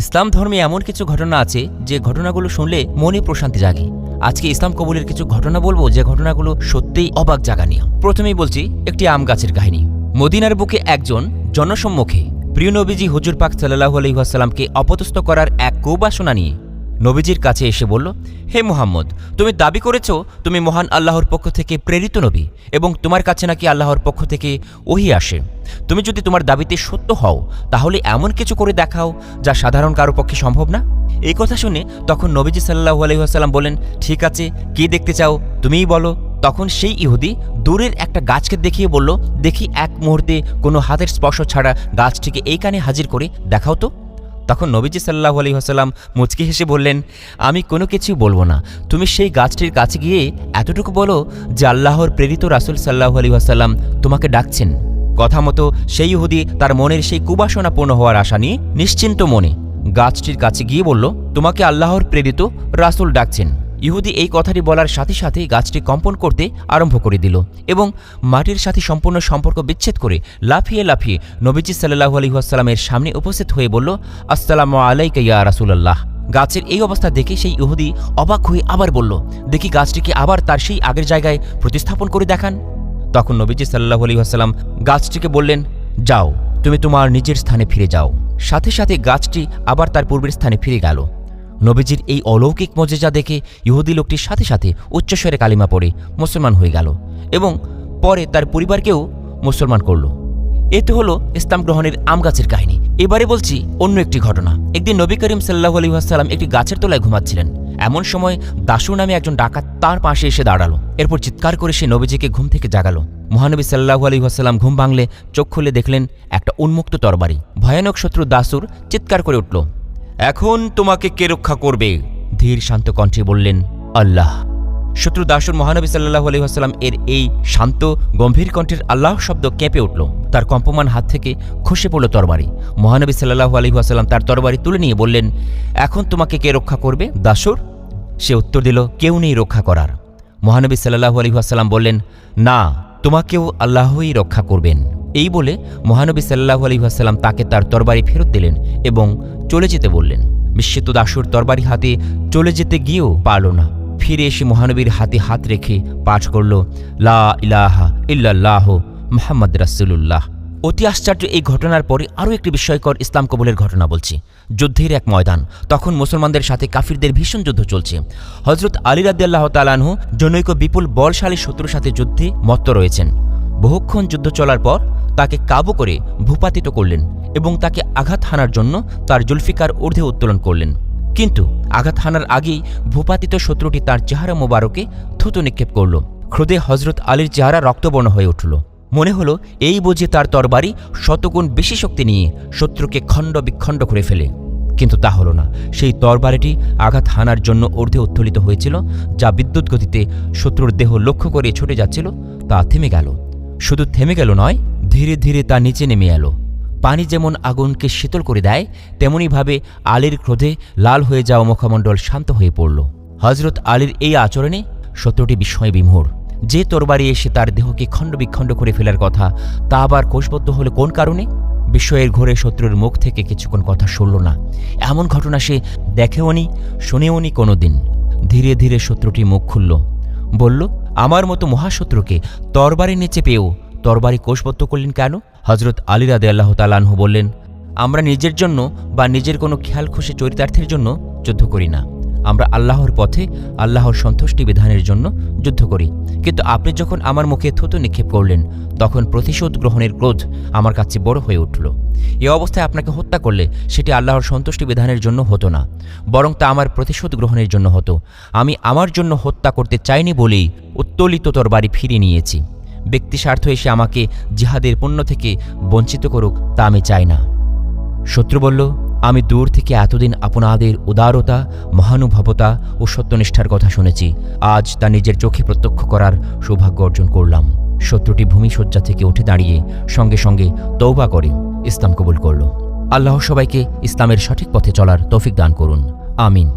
ইসলাম ধর্মে এমন কিছু ঘটনা আছে, যে ঘটনাগুলো শুনলে মনে প্রশান্তি জাগে। আজকে ইসলাম কবুলের কিছু ঘটনা বলব, যে ঘটনাগুলো সত্যিই অবাক জাগানিয়া। প্রথমেই বলছি, একটি আম গাছের কাহিনী। মদিনার বুকে একজন জনসম্মুখে প্রিয় নবীজি হুজুর পাক সাল্লাহু আলহিহাসাল্লামকে অপদস্থ করার এক কুবাসনা নিয়ে নবীজির কাছে এসে বলল, হে মুহাম্মদ, তুমি দাবি করেছ তুমি মহান আল্লাহর পক্ষ থেকে প্রেরিত নবী এবং তোমার কাছে নাকি আল্লাহর পক্ষ থেকে ওহি আসে। তুমি যদি তোমার দাবিতে সত্য হও, তাহলে এমন কিছু করে দেখাও যা সাধারণ কারও পক্ষে সম্ভব না? এই কথা শুনে তখন নবীজি সাল্লাহু আলহিহাসাল্লাম বলেন ঠিক আছে, কি দেখতে চাও তুমিই বলো। তখন সেই ইহুদি দূরের একটা গাছকে দেখিয়ে বলল, দেখি এক মুহূর্তে কোনো হাতের স্পর্শ ছাড়া গাছটিকে এই কানে হাজির করে দেখাও তো। তখন নবীজি সাল্লাহ আলী হাসাল্লাম মুচকি হেসে বললেন, আমি কোনো কিছু বলব না। তুমি সেই গাছটির কাছে গিয়ে এতটুকু বলো যে আল্লাহর প্রেরিত রাসুল সাল্লাহ আলী হাসাল্লাম তোমাকে ডাকছেন। কথা মতো সেই হুদি তার মনের সেই কুবাসনা পূর্ণ হওয়ার আশা নিয়ে নিশ্চিন্ত মনে গাছটির কাছে গিয়ে বলল, তোমাকে আল্লাহর প্রেরিত রাসুল ডাকছেন। ইহুদি এই কথাটি বলার সাথে সাথে গাছটি কম্পন করতে আরম্ভ করে দিল এবং মাটির সাথে সম্পূর্ণ সম্পর্ক বিচ্ছেদ করে লাফিয়ে লাফিয়ে নবীজি সাল্লাহু আলহিহাস্লামের সামনে উপস্থিত হয়ে বলল, আসসালামু আলাইকা ইয়া রাসুলাল্লাহ। গাছের এই অবস্থা দেখে সেই ইহুদি অবাক হয়ে আবার বলল, দেখি গাছটিকে আবার তার সেই আগের জায়গায় প্রতিস্থাপন করে দেখান। তখন নবীজি সাল্লাহু আলহিহাস্লাম গাছটিকে বললেন, যাও, তুমি তোমার নিজের স্থানে ফিরে যাও। সাথে সাথে গাছটি আবার তার পূর্বের স্থানে ফিরে গেল। নবীজির এই অলৌকিক মজেজা দেখে ইহুদি লোকটির সাথে সাথে উচ্চস্বরে কালিমা পড়ে মুসলমান হয়ে গেল এবং পরে তার পরিবারকেও মুসলমান করল। এতে হলো ইসলাম গ্রহণের আম গাছের কাহিনী। এবারে বলছি অন্য একটি ঘটনা। একদিন নবী করিম সাল্লাহ আলহিহাসাল্লাম একটি গাছের তলায় ঘুমাচ্ছিলেন। এমন সময় দাসু নামে একজন ডাকাত তার পাশে এসে দাঁড়াল। এরপর চিৎকার করে সে নবীজিকে ঘুম থেকে জাগালো। মহানবী সাল্লাহু আলী আসাল্লাম ঘুম ভাঙলে চোখ খুলে দেখলেন একটা উন্মুক্ত তরবারি। ভয়ানক শত্রু দাসুর চিৎকার করে উঠল। এখন তোমাকে কে রক্ষা করবে? ধীর শান্ত কণ্ঠে বললেন, আল্লাহ। শত্রু দাসুর মহানবী সাল্লাহ আলহিহাস্লাম এর এই শান্ত, গম্ভীর কণ্ঠের আল্লাহ শব্দ কেঁপে উঠল। তার কম্পমান হাত থেকে খসে পড়ল তরবারি। মহানবী সাল্লাহ আলহিহাস্লাম তার তরবারি তুলে নিয়ে বললেন, এখন তোমাকে কে রক্ষা করবে, দাসুর? সে উত্তর দিল, কেউ নেই রক্ষা করার। মহানবী সাল্লাহু আলহিহাস্লাম বললেন, না, তোমাকেও আল্লাহই রক্ষা করবেন। এই বলে মহানবী সাল্লাহু আলহিহাস্লাম তাকে তার তরবারি ফেরত দিলেন এবং চলে যেতে বললেন। বিস্মিত দাসুর তরবারি হাতে চলে যেতে গিয়েও পারল না। ফিরে এসে মহানবীর হাতে হাত রেখে পাঠ করল, লা ইলাহা ইল্লাল্লাহ মোহাম্মদ রাসুলুল্লাহ। অতি আশ্চর্য এই ঘটনার পরে আরও একটি বিস্ময়কর ইসলাম কবুলের ঘটনা বলছি। যুদ্ধের এক ময়দান, তখন মুসলমানদের সাথে কাফিরদের ভীষণ যুদ্ধ চলছে। হজরত আলী রাদিয়াল্লাহ তালানহু জনৈক বিপুল বলশালী শত্রুর সাথে যুদ্ধে মত্ত রয়েছেন। বহুক্ষণ যুদ্ধ চলার পর তাকে কাবু করে ভূপাতিত করলেন এবং তাকে আঘাত হানার জন্য তার জুলফিকার ঊর্ধ্বে উত্তোলন করলেন। কিন্তু আঘাত হানার আগেই ভূপাতিত শত্রুটি তার চেহারা মোবারকে থুতু নিক্ষেপ করল। ক্রোধে হজরত আলীর চেহারা রক্তবর্ণ হয়ে উঠল। মনে হলো এই বুঝে তার তরবারি শতগুণ বেশি শক্তি নিয়ে শত্রুকে খণ্ড বিখণ্ড করে ফেলে। কিন্তু তা হলো না। সেই তরবারিটি আঘাত হানার জন্য ঊর্ধ্বে উত্তোলিত হয়েছিল, যা বিদ্যুৎ গতিতে শত্রুর দেহ লক্ষ্য করে ছুটে যাচ্ছিল, তা থেমে গেল। শুধু থেমে গেল নয় ধীরে ধীরে তা নিচে নেমে এলো। পানি যেমন আগুনকে শীতল করে দেয় তেমনইভাবে আলীর ক্রোধে লাল হয়ে যাওয়া মুখমণ্ডল শান্ত হয়ে পড়ল। হজরত আলীর এই আচরণে শত্রুটি বিস্ময় বিমোর। যে তরবারি এসে তার দেহকে খণ্ড বিখণ্ড করে ফেলার কথা, তা আবার কোষবদ্ধ হলো কোন কারণে? বিস্ময়ের ঘোরে শত্রুর মুখ থেকে কিছুক্ষণ কথা শুনল না। এমন ঘটনা সে দেখেওনি শুনেওনি কোনো দিন ধীরে ধীরে শত্রুটি মুখ খুলল। বলল, আমার মতো মহাশত্রুকে তরবারি নিচে পেয়েও তরবারি কোষবদ্ধ করলেন কেন? হজরত আলী রাদে আল্লাহ তালানহু বললেন, আমরা নিজের জন্য বা নিজের কোনো খেয়াল খুশি চরিতার্থের জন্য যুদ্ধ করি না। আমরা আল্লাহর পথে, আল্লাহর সন্তুষ্টি বিধানের জন্য যুদ্ধ করি। কিন্তু আপনি যখন আমার মুখে থুতু নিক্ষেপ করলেন, তখন প্রতিশোধ গ্রহণের ক্রোধ আমার কাছে বড় হয়ে উঠল। এ অবস্থায় আপনাকে হত্যা করলে সেটি আল্লাহর সন্তুষ্টি বিধানের জন্য হতো না, বরং তা আমার প্রতিশোধ গ্রহণের জন্য হতো। আমি আমার জন্য হত্যা করতে চাইনি বলেই উত্তোলিত তরবারি ফিরিয়ে নিয়েছি। ব্যক্তি স্বার্থ এসে আমাকে জিহাদের পণ্য থেকে বঞ্চিত করুক তা আমি চাই না। শত্রু বলল, আমি দূর থেকে এতদিন আপনাদের উদারতা, মহানুভবতা ও সত্যনিষ্ঠার কথা শুনেছি। আজ তা নিজের চোখে প্রত্যক্ষ করার সৌভাগ্য অর্জন করলাম। শত্রুটি ভূমিশয্যা থেকে উঠে দাঁড়িয়ে সঙ্গে সঙ্গে তৌবা করে ইসলাম কবুল করল। আল্লাহ সবাইকে ইসলামের সঠিক পথে চলার তৌফিক দান করুন। আমিন।